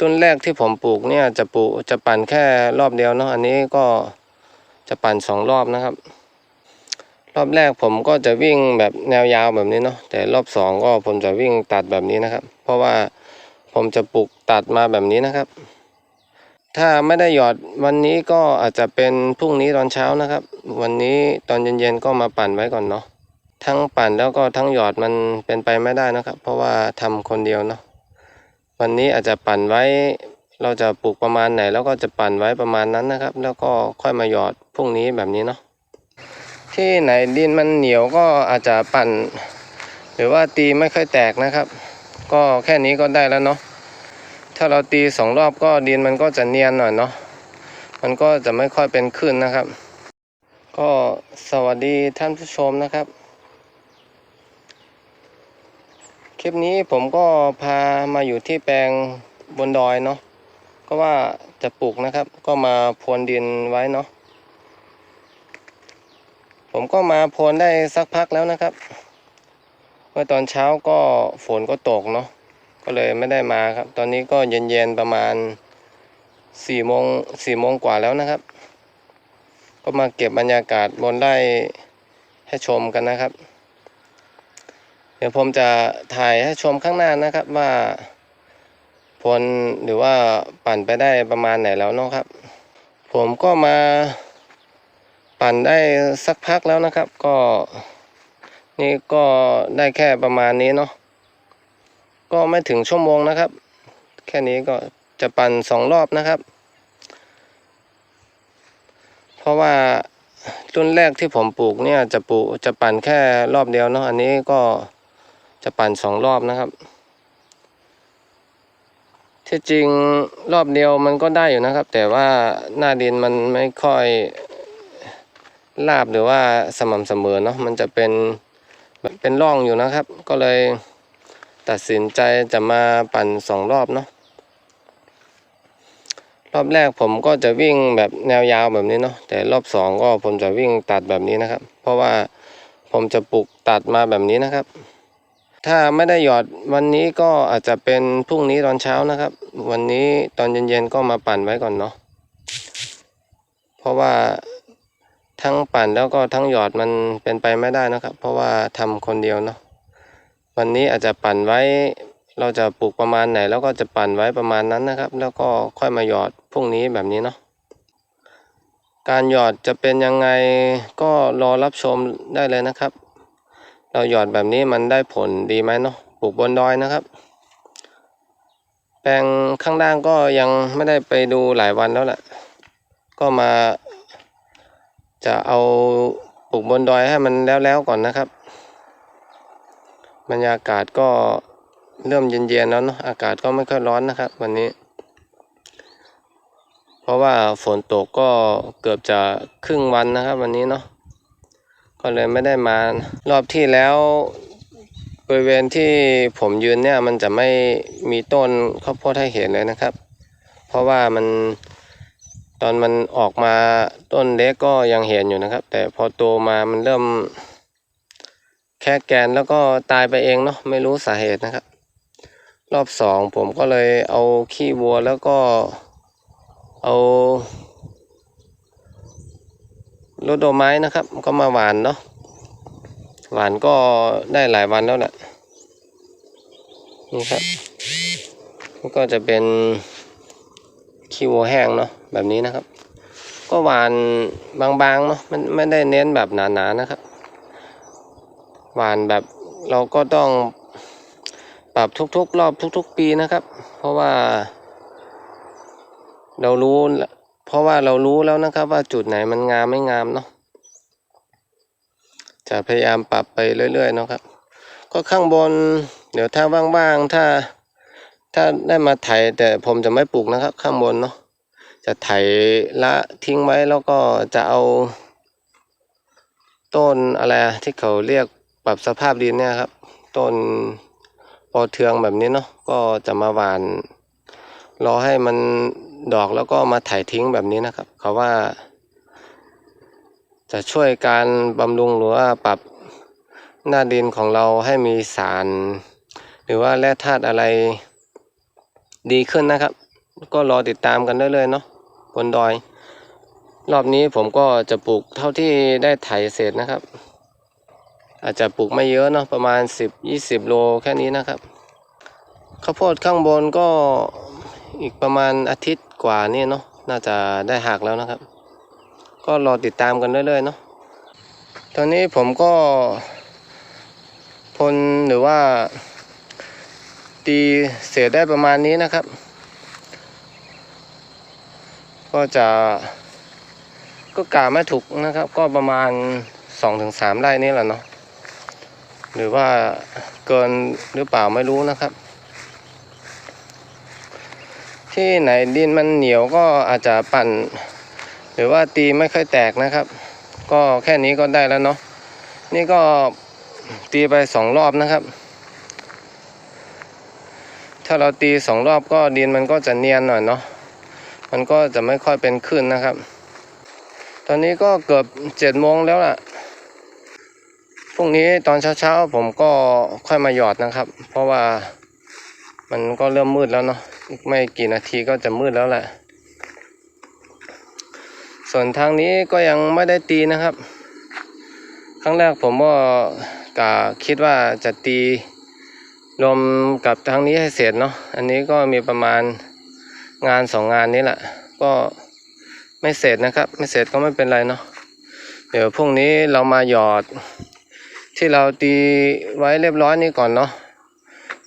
รุ่นแรกที่ผมปลูกเนี่ยจะปลูกจะปั่นแค่รอบเดียวเนาะอันนี้ก็จะปั่นสองรอบนะครับ รอบแรกผมก็จะวิ่งแบบแนวยาวแบบนี้เนาะแต่รอบสองก็ผมจะวิ่งตัดแบบนี้นะครับ เพราะว่าผมจะปลูกตัดมาแบบนี้นะครับ ถ้าไม่ได้หยอดวันนี้ก็อาจจะเป็นพรุ่งนี้ตอนเช้านะครับ วันนี้ตอนเย็นๆก็มาปั่นไว้ก่อนเนาะทั้งปั่นแล้วก็ทั้งหยอดมันเป็นไปไม่ได้นะครับ เพราะว่าทำคนเดียวเนาะ วันนี้อาจจะปั่นไว้ เราจะปลูกประมาณไหน แล้วก็จะปั่นไว้ประมาณนั้นนะครับ แล้วก็ค่อยมาหยอดพรุ่งนี้แบบนี้เนาะที่ไหนดินมันเหนียวก็อาจจะปั่น หรือว่าตีไม่ค่อยแตกนะครับ ก็แค่นี้ก็ได้แล้วเนาะถ้าเราตีสองรอบก็ดินมันก็จะเนียนหน่อยเนาะมันก็จะไม่ค่อยเป็นคลื่นนะครับ ก็สวัสดีท่านผู้ชมนะครับ คลิปนี้ผมก็พามาอยู่ที่แปลงบนดอยเนาะก็ว่าจะปลูกนะครับ ก็มาพรวนดินไว้เนาะผมก็มาพรวนได้สักพักแล้วนะครับ เมื่อตอนเช้าก็ฝนก็ตกเนาะก็เลยไม่ได้มาครับ ตอนนี้ก็เย็นๆประมาณสี่โมงสี่โมงกว่าแล้วนะครับ ก็มาเก็บบรรยากาศบนไร่ให้ชมกันนะครับ เดี๋ยวผมจะถ่ายให้ชมข้างหน้านะครับว่าผลหรือว่าปั่นไปได้ประมาณไหนแล้วเนาะครับ ผมก็มาปั่นได้สักพักแล้วนะครับ ก็นี่ก็ได้แค่ประมาณนี้เนาะก็ไม่ถึงชั่วโมงนะครับ แค่นี้ก็จะปั่นสองรอบนะครับ เพราะว่ารุ่นแรกที่ผมปลูกเนี่ยจะปลูกจะปั่นแค่รอบเดียวเนาะอันนี้ก็ จะปั่นสองรอบนะครับ ที่จริงรอบเดียวมันก็ได้อยู่นะครับ แต่ว่าหน้าดินมันไม่ค่อยราบหรือว่าสม่ำเสมอเนาะมันจะเป็นเป็นร่องอยู่นะครับ ก็เลยตัดสินใจจะมาปั่นสองรอบเนาะรอบแรกผมก็จะวิ่งแบบแนวยาวแบบนี้เนาะแต่รอบสองก็ผมจะวิ่งตัดแบบนี้นะครับ เพราะว่าผมจะปลูกตัดมาแบบนี้นะครับ ถ้าไม่ได้หยอดวันนี้ก็อาจจะเป็นพรุ่งนี้ตอนเช้านะครับ วันนี้ตอนเย็นๆก็มาปั่นไว้ก่อนเนาะเพราะว่าทั้งปั่นแล้วก็ทั้งหยอดมันเป็นไปไม่ได้นะครับ เพราะว่าทำคนเดียวเนาะวันนี้อาจจะปั่นไว้ เราจะปลูกประมาณไหน แล้วก็จะปั่นไว้ประมาณนั้นนะครับ แล้วก็ค่อยมาหยอดพรุ่งนี้แบบนี้เนาะการหยอดจะเป็นยังไงก็รอรับชมได้เลยนะครับ เราหยอดแบบนี้มันได้ผลดีไหมเนาะปลูกบนดอยนะครับ แปลงข้างล่างก็ยังไม่ได้ไปดูหลายวันแล้วแหละก็มา จะเอาปลูกบนดอยให้มันแล้วๆก่อนนะครับ บรรยากาศก็เริ่มเย็นๆแล้วเนาะอากาศก็ไม่ค่อยร้อนนะครับ วันนี้ เพราะว่าฝนตกก็เกือบจะครึ่งวันนะครับ วันนี้เนาะ ก็เลยไม่ได้มารอบที่แล้วบริเวณที่ผมยืนเนี่ยมันจะไม่มีต้นข้าวโพดให้เห็นเลยนะครับ เพราะว่ามันตอนมันออกมาต้นเล็กก็ยังเห็นอยู่นะครับ แต่พอโตมามันเริ่มแค่แกนแล้วก็ตายไปเองเนาะไม่รู้สาเหตุนะครับ รอบสองผมก็เลยเอาขี้วัวแล้วก็เอา รถโดไม้นะครับ ก็มาหวานเนาะหวานก็ได้หลายวันแล้วแหละนี่ครับนี่ก็จะเป็นขี้วัวแห้งเนาะแบบนี้นะครับ ก็หวานบางๆเนาะมันไม่ได้เน้นแบบหนาๆนนะครับ หวานแบบเราก็ต้องปรับทุกๆ รอบทุก ๆ ปีนะครับ เพราะว่า เรารู้ เพราะว่าเรารู้แล้วนะครับว่าจุดไหนมันงามไม่งามเนาะจะพยายามปรับไปเรื่อยๆเนาะครับ ก็ข้างบน เดี๋ยวถ้าว่างๆถ้า ถ้าได้มาไถแต่ผมจะไม่ปลูกนะครับ ข้างบนเนาะจะไถละทิ้งไว้แล้วก็จะเอา ต้นอะไรที่เขาเรียกปรับสภาพดินเนี่ยครับ ต้นปอเทืองแบบนี้เนาะก็จะมาหวานรอให้มัน ดอกแล้วก็มาถ่ายทิ้งแบบนี้นะครับ เขาว่า จะช่วยการบำรุงหรือว่าปรับหน้าดินของเราให้มีสาร หรือว่าแร่ธาตุอะไรดีขึ้นนะครับ ก็รอติดตามกันได้เลยเนาะบนดอย รอบนี้ผมก็จะปลูกเท่าที่ได้ไถเศษนะครับ อาจจะปลูกไม่เยอะเนาะประมาณ 10-20 โลแค่นี้นะครับข้าวโพดข้างบนก็อีกประมาณอาทิตย์ กว่านี่เนาะน่าจะได้หักแล้วนะครับ ก็รอติดตามกันเรื่อยๆเนาะตอนนี้ผมก็พ่นหรือว่าตีเศษได้ประมาณนี้นะครับ ก็จะก็กาไม่ถูกนะครับ ก็ประมาณสองถึงสามไร่นี่แหละเนาะหรือว่าเกินหรือเปล่าไม่รู้นะครับ ที่ไหนดินมันเหนียวก็อาจจะปั่น หรือว่าตีไม่ค่อยแตกนะครับ ก็แค่นี้ก็ได้แล้วเนาะนี่ก็ตีไปสองรอบนะครับ ถ้าเราตีสองรอบก็ดินมันก็จะเนียนหน่อยเนาะมันก็จะไม่ค่อยเป็นคลื่นนะครับ ตอนนี้ก็เกือบเจ็ดโมงแล้วล่ะพรุ่งนี้ตอนเช้าๆผมก็ค่อยมาหยอดนะครับ เพราะว่ามันก็เริ่มมืดแล้วเนาะ อีกไม่กี่นาทีก็จะมืดแล้วแหละ ส่วนทางนี้ก็ยังไม่ได้ตีนะครับ ครั้งแรกผมก็กะคิดว่าจะตีรวมกับทางนี้ให้เสร็จเนาะ อันนี้ก็มีประมาณงานสองงานนี้แหละ ก็ไม่เสร็จนะครับ ไม่เสร็จก็ไม่เป็นไรเนาะ เดี๋ยวพรุ่งนี้เรามาหยอด ที่เราตีไว้เรียบร้อยนี่ก่อนเนาะ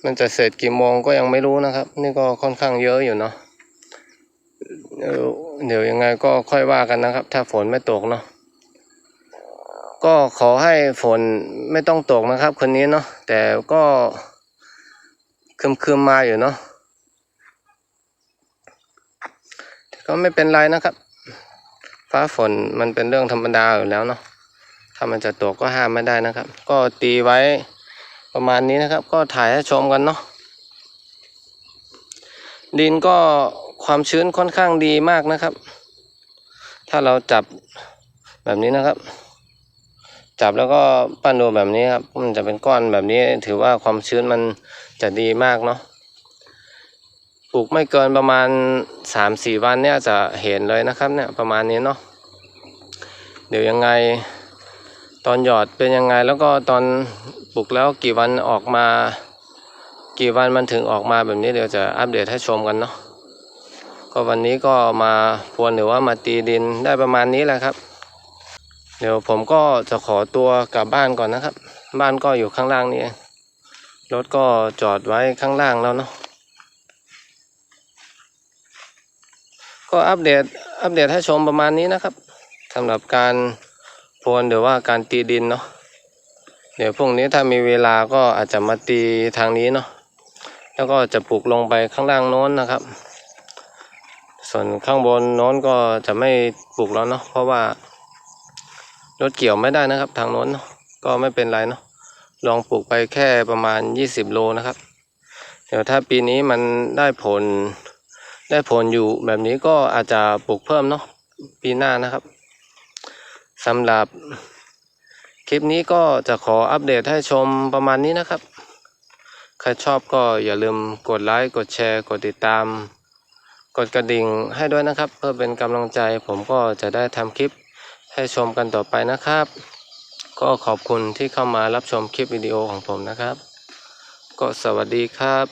มันจะเสร็จกี่โมงก็ยังไม่รู้นะครับ นี่ก็ค่อนข้างเยอะอยู่เนาะเดี๋ยวยวยังไงก็ค่อยว่ากันนะครับ ถ้าฝนไม่ตกเนาะก็ขอให้ฝนไม่ต้องตกนะครับ คนนี้เนาะแต่ก็คืมๆมาอยู่เนาะก็ไม่เป็นไรนะครับ ฟ้าฝนมันเป็นเรื่องธรรมดาอยู่แล้วเนาะถ้ามันจะตกก็ห้ามไม่ได้นะครับ ก็ตีไว้ ประมาณนี้นะครับ ก็ถ่ายให้ชมกันเนาะดินก็ความชื้นค่อนข้างดีมากนะครับ ถ้าเราจับแบบนี้นะครับ จับแล้วก็ปั้นดูแบบนี้ครับมันจะเป็นก้อนแบบนี้ ถือว่าความชื้นมันจะดีมากเนาะปลูกไม่เกินประมาณสามสี่วันเนี่ยจะเห็นเลยนะครับเนี่ยประมาณนี้เนาะเดี๋ยวยังไงตอนหยอดเป็นยังไงแล้วก็ตอน ปลูกแล้วกี่วันออกมา กี่วันมันถึงออกมาแบบนี้เดี๋ยวจะอัปเดตให้ชมกันเนาะก็วันนี้ก็มาพวนหรือว่ามาตีดินได้ประมาณนี้แหละครับ เดี๋ยวผมก็จะขอตัวกลับบ้านก่อนนะครับ บ้านก็อยู่ข้างล่างนี่รถก็จอดไว้ข้างล่างแล้วเนาะก็อัปเดตอัปเดตให้ชมประมาณนี้นะครับสำหรับการพวนหรือว่าการตีดินเนาะ ดี๋ยวพรุ่งนี้ถ้ามีเวลาก็อาจจะมาตีทางนี้เนาะแล้วก็จะปลูกลงไปข้างล่างโน้นนะครับ ส่วนข้างบนโน้นก็จะไม่ปลูกแล้วเนาะเพราะว่ารถเกี่ยวไม่ได้นะครับ ทางโน้นเนาะก็ไม่เป็นไรเนาะลองปลูกไปแค่ประมาณ 20 โลนะครับ เดี๋ยวถ้าปีนี้มันได้ผลได้ผลอยู่แบบนี้ก็อาจจะปลูกเพิ่มเนาะปีหน้านะครับสำหรับ ลิปนี้ก็จะขออัปเดตให้ชมประมาณนี้นะครับ ใครชอบก็อย่าลืมกดไลค์กดแชร์ กดติดตาม กดกระดิ่งให้ด้วยนะครับ เพื่อเป็นกำลังใจผมก็จะได้ทำคลิปให้ชมกันต่อไปนะครับ ก็ขอบคุณที่เข้ามารับชมคลิปวิดีโอของผมนะครับ ก็สวัสดีครับ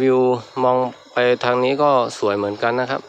วิวมองไปทางนี้ก็สวยเหมือนกันนะครับ